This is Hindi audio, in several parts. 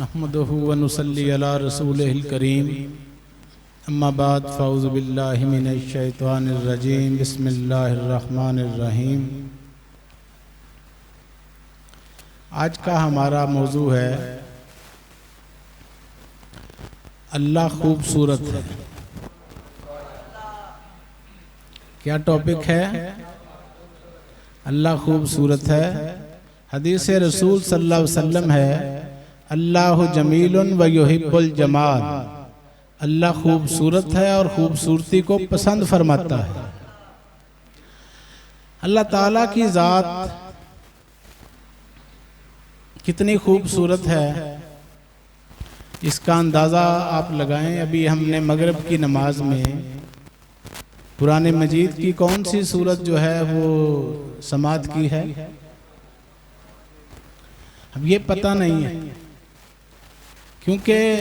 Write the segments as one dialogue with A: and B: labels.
A: अला रसूलिल करीम अम्मा बाद फ़ौज़ बिल्लाहि मिनश शैतानिर रजीम बिस्मिल्लाहिर रहमानिर रहीम आज का हमारा मौजू है अल्लाह खूबसूरत है क्या टॉपिक है अल्लाह खूबसूरत है हदीस रसूल सल्लल्लाहु अलैहि वसल्लम है अल्लाह जमील व युहिब्बुल जमाल। अल्लाह खूबसूरत है और खूबसूरती को पसंद फरमाता है। अल्लाह ताला की ज़ात कितनी खूबसूरत है, इसका अंदाज़ा आप लगाएँ। अभी हमने मगरब की नमाज़ में पुराने मजीद की कौन सी सूरत जो है वो समात की है? अब ये पता नहीं है। क्योंकि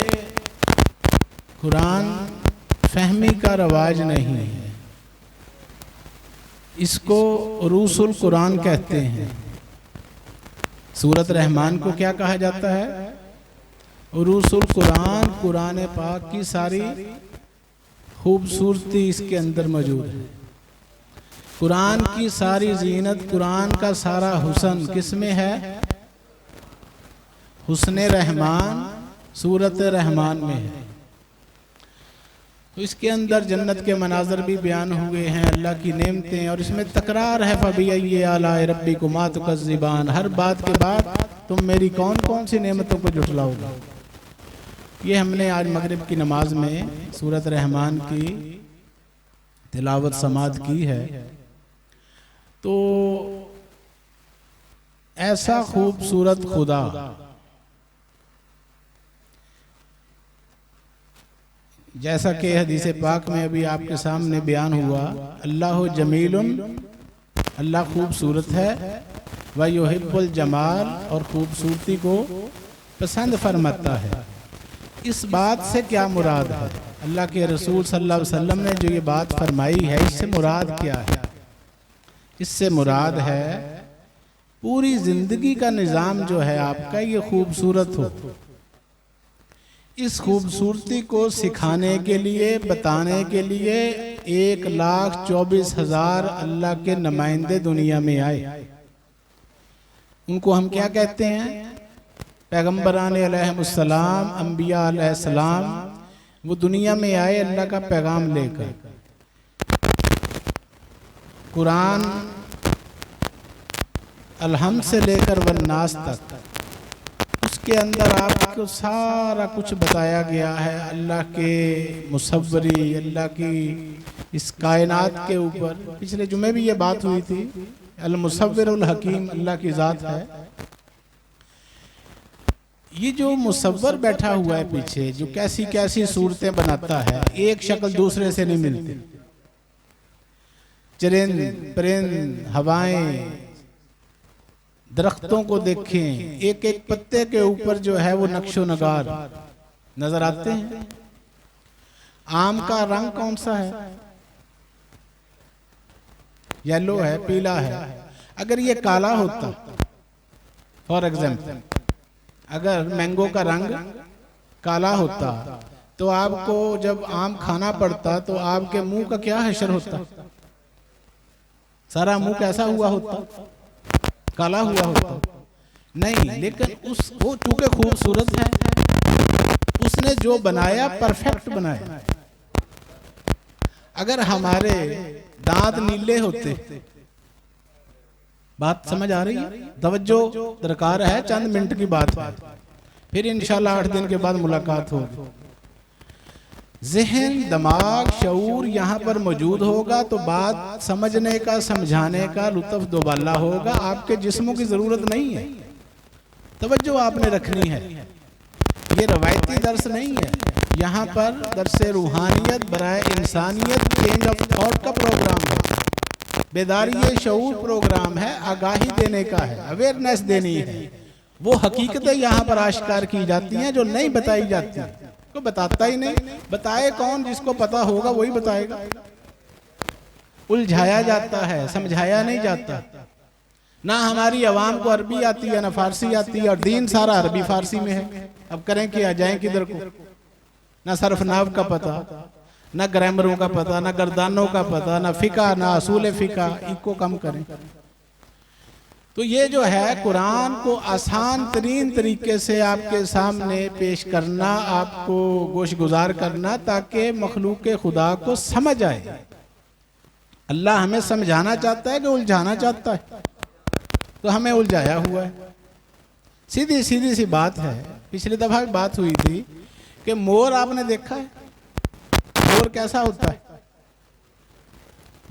A: कुरान फहमी का रवाज नहीं है। इसको रूसुल कुरान कहते हैं। सूरत रहमान को क्या कहा जाता है? रूसुल कुरान कुरान पाक की सारी खूबसूरती इसके अंदर मौजूद है। कुरान की सारी जीनत, कुरान का सारा हुसन किसमें है? हुसन रहमान सूरत रहमान में है। तो इसके अंदर जन्नत के मनाजर भी बयान हुए हैं, अल्लाह की नेमतें, और इसमें तकरार है फबी आला रब्बी को मात ज़िबान हर बात के बाद तुम मेरी कौन कौन सी नेमतों को जुटलाओगे? ये हमने आज मगरिब की नमाज़ में सूरत रहमान की तिलावत समात की है। तो ऐसा खूबसूरत खुदा जैसा कि हदीस पाक में अभी आपके सामने बयान हुआ, अल्लाह जमील अल्लाह खूबसूरत है, व युहिब्बुल जमाल, और खूबसूरती को पसंद फरमाता है। इस बात से क्या मुराद है? अल्लाह के रसूल सल्लल्लाहु अलैहि वसल्लम ने जो ये बात फरमाई है, इससे मुराद क्या है? इससे मुराद है, पूरी ज़िंदगी का निज़ाम जो है आपका ये खूबसूरत हो। इस खूबसूरती को सिखाने के लिए, बताने के लिए एक लाख चौबीस हज़ार अल्लाह के नुमाइंदे दुनिया में आए। उनको हम क्या कहते हैं? पैगम्बरान अलैहिस्सलाम अम्बिया अलैहिस्सलाम वो दुनिया में आए अल्लाह का पैगाम लेकर। कुरान अलहम से लेकर वन्नास तक। उसके अंदर आपको सारा कुछ बताया गया है। अल्लाह के मुसवरी अल्लाह की इस कायनात के ऊपर। पिछले जुमे भी ये बात हुई थी अल मुसवर हकीम, अल्लाह की ज़ात है। ये जो मुसवर बैठा हुआ है पीछे, जो कैसी कैसी सूरतें बनाता है, एक शक्ल दूसरे से नहीं मिलती। चरिंद, परिंद, हवाएँ दरख्तों को देखें एक एक पत्ते के ऊपर जो है वो नक्शो नगार नज़र आते हैं? आम का रंग कौन सा है? येलो है, पीला है। अगर ये काला होता फॉर एग्ज़ाम्पल अगर मैंगो का रंग काला होता तो आपको जब आम खाना पड़ता तो आपके मुँह का क्या हशर होता? सारा मुँह कैसा हुआ होता? काला हुआ होता। नहीं, लेकिन उस वो चूँकि खूबसूरत है, उसने जो बनाया परफेक्ट बनाया। अगर हमारे दांत नीले होते, बात समझ आ रही है? तवज्जो दरकार है, चंद मिनट की बात फिर इंशाल्लाह आठ दिन के बाद मुलाकात होगी। जहन, दिमाग शूर यहाँ पर मौजूद होगा तो बात समझने का, समझाने का लुत्फ दोबाला होगा। आपके जिस्मों की ज़रूरत नहीं है। तवज्जो आपने रखनी है। ये रवायती दर्स नहीं है। यहाँ पर दरस रूहानियत, बरए इंसानियत चेंज ऑफ़ थॉट का प्रोग्राम है। बेदारी शूर प्रोग्राम है, आगाही देने का है अवेयरनेस देनी है। वो हकीकतें यहाँ पर आश्कार की जाती हैं जो नहीं बताई जाती। को बताता ही नहीं। बताए कौन जिसको पता होगा, वही बताएगा। उलझाया जाता है, समझाया नहीं जाता। ना हमारी आवाम को अरबी आती है, ना फारसी आती है, और दीन सारा अरबी फारसी में है। अब करें क्या जाए किधर को? ना सरफनाव का पता, ना ग्रामरों का पता, ना गर्दानों का पता, ना फिका, ना असूल फिका, इको कम करें। तो ये जो है कुरान को आसान, तरीन तरीके से आपके सामने पेश करना, आपको गोश गुजार करना ताकि मखलूक खुदा को समझ आए। अल्लाह हमें समझाना चाहता है कि उलझाना चाहता है। तो हमें उलझाया हुआ है। सीधी सीधी सी बात है। पिछली दफ़ा भी बात हुई थी कि मोर आपने देखा है? मोर कैसा होता है?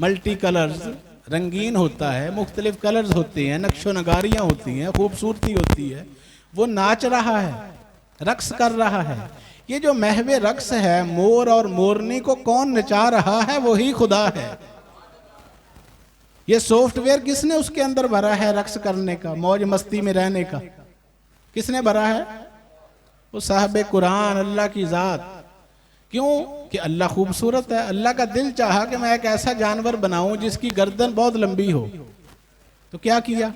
A: मल्टी कलर्स रंगीन होता है, मुख्तलिफ़ कलर्स होते हैं, नक्शो नगारियाँ होती हैं, खूबसूरती होती है, वो नाच रहा है, रक्स कर रहा है। ये जो महवे रक्स है, मोर और मोरनी को कौन नचा रहा है, वही खुदा है। ये सॉफ्टवेयर किसने उसके अंदर भरा है रक्स करने का, मौज मस्ती में रहने का? किसने भरा है? वो साहब कुरान, अल्लाह की ज़ात। क्यों? कि अल्लाह खूबसूरत है, अल्लाह का दिल चाहा कि मैं एक ऐसा जानवर बनाऊँ जिसकी गर्दन बहुत लंबी हो। तो क्या किया?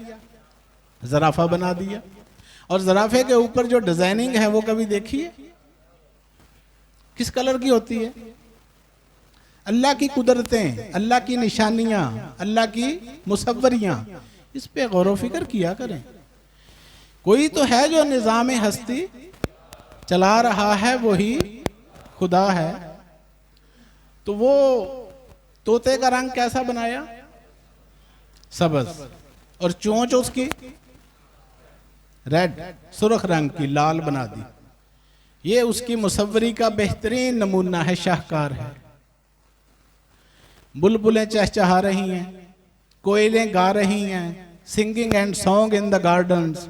A: जराफा बना दिया। और जराफे के ऊपर जो डिज़ाइनिंग है वो कभी देखिए किस कलर की होती है? अल्लाह की कुदरतें, अल्लाह की निशानियाँ, अल्लाह की मुसवरियाँ इस पे गौर फ़िक्र किया करें। कोई तो है जो निज़ाम हस्ती चला रहा है, वही खुदा है। तो वो तोते का रंग कैसा बनाया? सबज। और चोंच उसकी? रेड सुरख रंग की, लाल बना दी। ये उसकी मुसवरी का बेहतरीन नमूना है, शाहकार है। बुलबुलें चहचहा रही हैं, कोयलें गा रही हैं singing and song in the gardens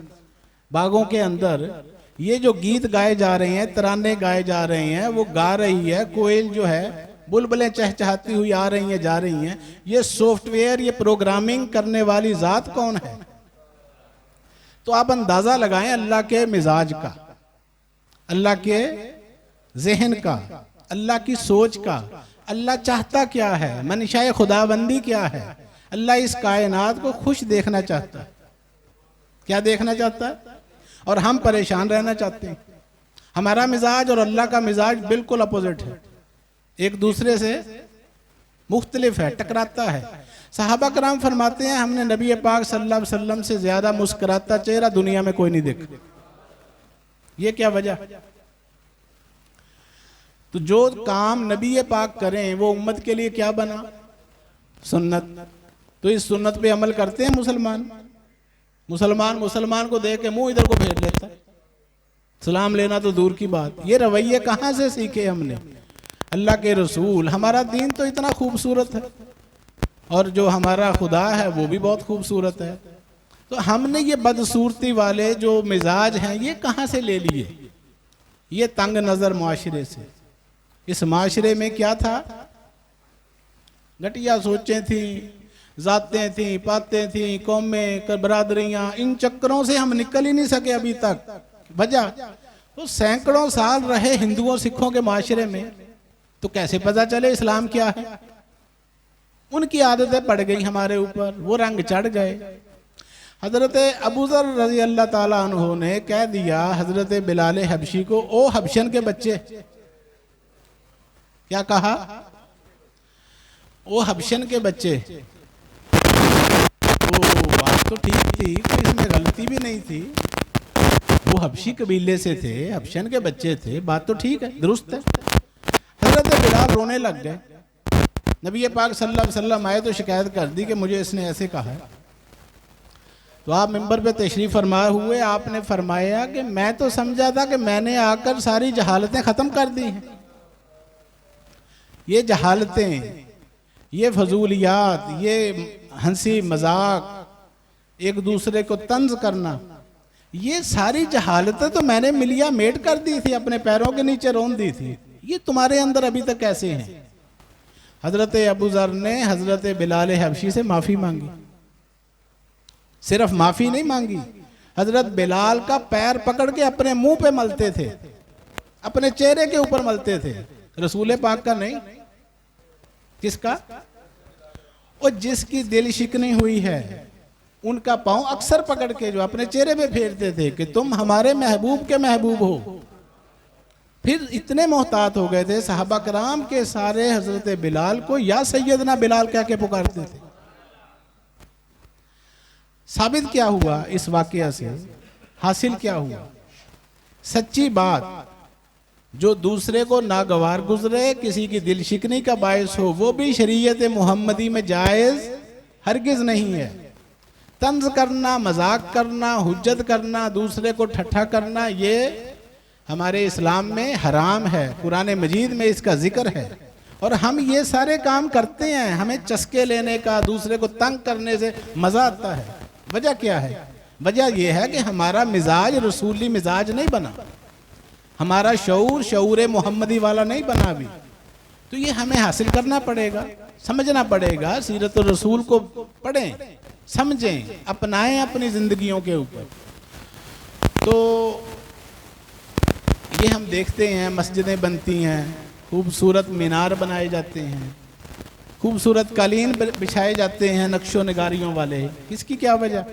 A: बागों के अंदर ये जो गीत गाए जा रहे हैं, तराने गाए जा रहे हैं, वो गा रही है, कोयल जो है बुलबुलें चहचहाती हुई आ रही हैं, जा रही हैं। ये सॉफ्टवेयर, ये प्रोग्रामिंग करने वाली जात कौन है? तो आप अंदाज़ा लगाएँ अल्लाह के मिजाज का, अल्लाह के जहन का, अल्लाह की सोच का, अल्लाह चाहता क्या है? मनशाए खुदाबंदी क्या है? अल्लाह इस कायनात को खुश देखना चाहता है। क्या देखना चाहता है? और हम परेशान रहना चाहते हैं। हमारा मिजाज और अल्लाह का मिजाज बिल्कुल अपोजिट है। एक दूसरे से मुख्तलिफ़ है, टकराता है। साहबा कराम फरमाते हैं, हमने नबी पाक सल्लल्लाहु अलैहि वसल्लम से ज़्यादा मुस्कुराता चेहरा दुनिया में कोई नहीं देखा। ये क्या वजह? तो जो काम नबी पाक करें, वो उम्मत के लिए क्या बना? सुन्नत। तो इस सुन्नत पे अमल करते हैं मुसलमान। मुसलमान मुसलमान को देख के मुँह इधर को फेर लेता सलाम लेना तो दूर की बात। ये रवैये कहाँ से सीखे हमने? अल्लाह के रसूल, हमारा दीन तो इतना खूबसूरत है। और जो हमारा खुदा है, वो भी बहुत खूबसूरत है। तो हमने ये बदसूरती वाले जो मिजाज हैं, ये कहाँ से ले लिए? ये तंग नज़र माशरे से। इस माशरे में क्या था? घटिया सोचें थी, जाते थी, पाते थी, कौमें बरादरियाँ, इन चक्करों से हम निकल ही नहीं सके अभी तक। वजह तो सैकड़ों साल रहे हिंदुओं, सिखों के माशरे में। तो कैसे पता चले इस्लाम क्या है? उनकी आदतें पड़ गई हमारे ऊपर, वो रंग चढ़ गए। हज़रत अबूजर रज़ी अल्लाह तला ने कह दिया, हज़रत बिलाल हबशी को, ओ हबशन के बच्चे। क्या कहा? ओ हबशन के बच्चे। बात तो ठीक थी इसमें गलती भी नहीं थी। वो हबशी कबीले से थे, हबशन के बच्चे थे, बात तो ठीक है, दुरुस्त है। बिलाल रोने लग गए। नबी पाक सल्लल्लाहु अलैहि वसल्लम आए तो शिकायत कर दी कि मुझे इसने ऐसे कहा तो आप मिंबर पे तशरीफ़ फरमा हुए, आपने फरमाया कि मैं तो समझा था कि मैंने आकर सारी जहालतें ख़त्म कर दी हैं। ये जहालतें, ये फजूलियात, ये हँसी मज़ाक, एक दूसरे को तंज करना, ये सारी जहालतें तो मैंने मिलिया मेट कर दी थी, अपने पैरों के नीचे रोन दी थी। ये तुम्हारे अंदर अभी तक कैसे हैं? हज़रत अबू जर ने हज़रत बिलाल हबशी से माफ़ी मांगी। सिर्फ़ माफ़ी नहीं मांगी, हज़रत बिलाल का पैर पकड़ के अपने मुँह पे मलते थे, अपने चेहरे के ऊपर मलते थे। रसूल पाक का नहीं। किसका? और जिसकी दिल शिकनी हुई है, उनका पाँव अक्सर पकड़ के जो अपने चेहरे पे फेरते थे कि तुम हमारे महबूब के महबूब हो। फिर इतने मोहतात हो गए थे, साहबा कराम के सारे हज़रत बिलाल को या सैयदना बिलाल कह के पुकारते थे। साबित क्या हुआ इस वाकया से? हासिल क्या हुआ? सच्ची बात, जो दूसरे को नागवार गुजरे, किसी की दिल शिकनी का बायस हो, वो भी शरीयत मोहम्मदी में जायज़ हरगिज नहीं है। तंज करना, मज़ाक करना, हुज्जत करना, दूसरे को ठट्ठा करना, ये हमारे इस्लाम में हराम है कुरान मजीद में इसका ज़िक्र है। और हम ये सारे काम करते हैं, हमें चस्के लेने का, दूसरे को तंग करने से मज़ा आता है। वजह क्या है? वजह यह है कि हमारा मिजाज रसूली मिजाज नहीं बना। हमारा शऊर शऊर मोहम्मदी वाला नहीं बना अभी तो ये हमें हासिल करना पड़ेगा, समझना पड़ेगा सीरत रसूल को पढ़ें, समझें, अपनाएँ अपनी जिंदगियों के ऊपर। तो ये हम देखते हैं, मस्जिदें बनती हैं, खूबसूरत मीनार बनाए जाते हैं, खूबसूरत कालीन बिछाए जाते हैं नक्शो नगारियों वाले। किसकी क्या वजह?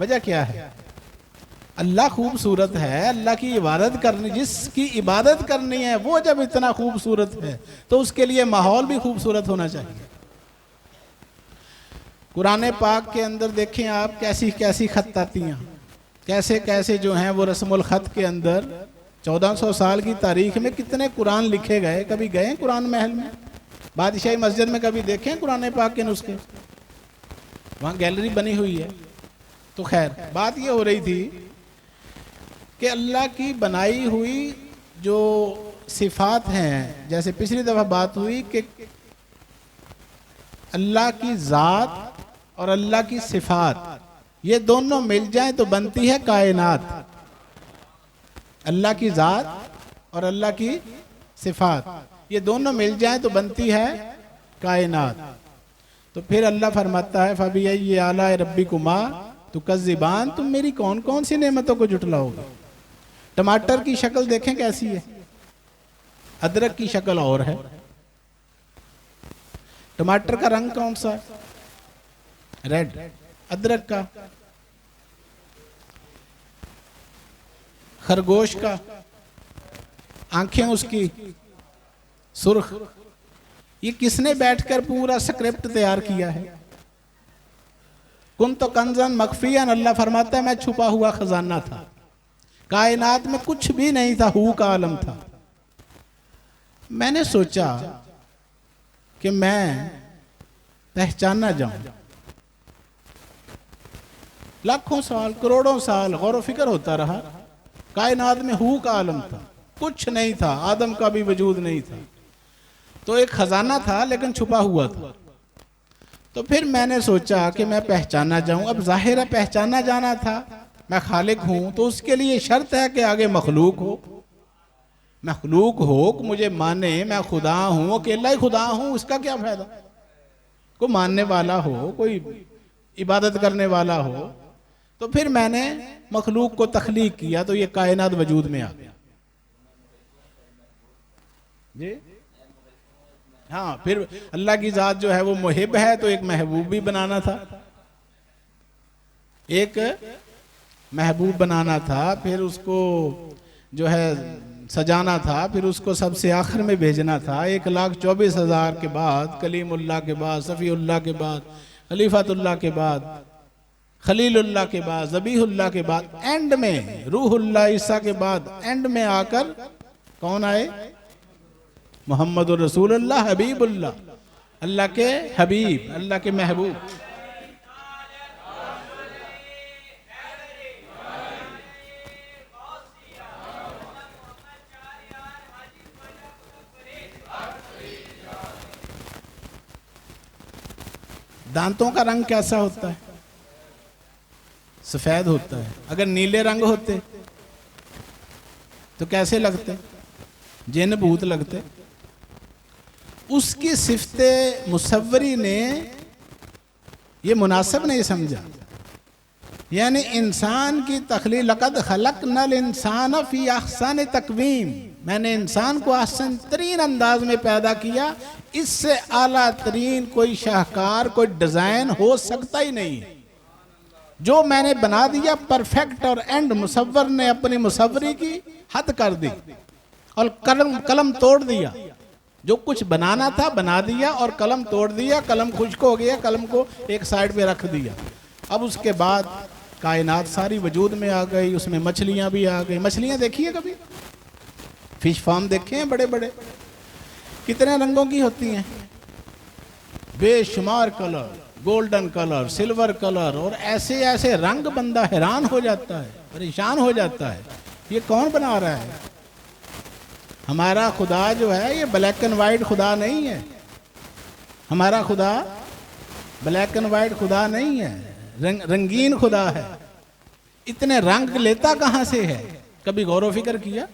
A: वजह क्या है? अल्लाह खूबसूरत है, अल्लाह की इबादत करनी, जिसकी इबादत करनी है, वो जब इतना खूबसूरत है तो उसके लिए माहौल भी खूबसूरत होना चाहिए। कुरान पाक के अंदर देखें आप कैसी कैसी खत्तातियाँ। कैसे कैसे जो हैं वो रस्मुल ख़त के अंदर 1400 साल की तारीख में कितने कुरान लिखे गए? कभी गए कुरान महल में? बादशाही मस्जिद में कभी देखें कुरान पाक के नुस्खे? वहाँ गैलरी बनी हुई है। तो खैर, बात ये हो रही थी कि अल्लाह की बनाई हुई जो सिफात हैं, जैसे पिछली दफ़ा बात हुई कि अल्लाह की ज़ात और अल्लाह की सिफात ये दोनों मिल जाए तो बनती है कायनात। अल्लाह की ज़ात और अल्लाह की सिफात। ये दोनों मिल जाए तो बनती है कायनात। तो फिर अल्लाह फरमाता है फबी ये आला रब्बी कुमा तो कजिबान तुम मेरी कौन कौन सी नेमतों को जुटलाओगे? टमाटर की शक्ल देखें कैसी है? अदरक की शक्ल और है। टमाटर का रंग कौन सा रेड। अदरक का, खरगोश का, आँखें उसकी, सुर्ख। ये किसने बैठकर पूरा स्क्रिप्ट तैयार किया है? कुन तो कंजन मकफियन अल्लाह फरमाता है, मैं छुपा हुआ खजाना था। कायनात में कुछ भी नहीं था, हु का आलम था। मैंने सोचा कि मैं पहचाना जाऊँ। लाखों साल, करोड़ों साल गौर फ़िक्र होता रहा। कायनात में हु का आलम था। कुछ नहीं था, आदम का भी वजूद नहीं था। तो एक खजाना था, लेकिन छुपा हुआ था। तो फिर मैंने सोचा कि मैं पहचाना जाऊँ। अब ज़ाहिर है पहचाना जाना था। मैं खालिक हूँ तो उसके लिए शर्त है कि आगे मखलूक हो। मखलूक हो मुझे माने मैं खुदा हूँ, अकेला ही खुदा हूँ उसका क्या फ़ायदा? को मानने वाला हो, कोई इबादत करने वाला हो तो फिर मैंने मखलूक को तखलीक किया तो ये कायनात वजूद में आ गया। जी? हाँ फिर अल्लाह की ज़ात जो है वो मुहिब है तो एक महबूब भी बनाना था। एक महबूब बनाना था, फिर उसको जो है सजाना था, फिर उसको सबसे आखिर में भेजना था। एक लाख चौबीस हज़ार के बाद, कलीमुल्लाह के बाद सफ़ी के बाद, खलीफातुल्लाह के बाद खलीलुल्लाह के बाद, जबीहुल्लाह के बाद एंड में, रूहुल्लाह ईसा के बाद एंड में आकर कौन आए? मोहम्मद रसूलुल्लाह हबीबुल्ला अल्लाह के हबीब, अल्लाह के महबूब। दांतों का रंग कैसा होता है? सफ़ेद होता है। अगर नीले रंग होते तो कैसे लगते? जिन भूत लगते। उसकी सिफते मुसवरी ने, ये मुनासिब नहीं समझा। यानी इंसान की तखली लकद खलक नल इंसान फ़ी आसान तकवीम। मैंने इंसान को आसन तरीन अंदाज में पैदा किया। इससे आला तरीन कोई शाहकार, कोई डिज़ाइन हो सकता ही नहीं। जो मैंने बना दिया परफेक्ट और एंड मुसवर ने अपनी मुसवरी की, हद कर दी और कलम कलम तोड़ दिया। जो कुछ बनाना था, बना दिया और कलम तोड़ दिया, कलम खुश्क हो गया, कलम को एक साइड पे रख दिया। अब उसके बाद कायनात सारी वजूद में आ गई, उसमें मछलियाँ भी आ गई। मछलियाँ देखिए कभी? फ़िश फार्म देखे हैं बड़े बड़े कितने रंगों की होती हैं? बेशुमार colour golden colour silver colour और ऐसे ऐसे रंग बंदा हैरान हो जाता है परेशान हो जाता है ये कौन बना रहा है? हमारा खुदा जो है ये ब्लैक एंड वाइट खुदा नहीं है। हमारा खुदा ब्लैक एंड वाइट खुदा नहीं है रंग, रंगीन खुदा है। इतने रंग लेता कहाँ से है? कभी गौर फ़िक्र किया?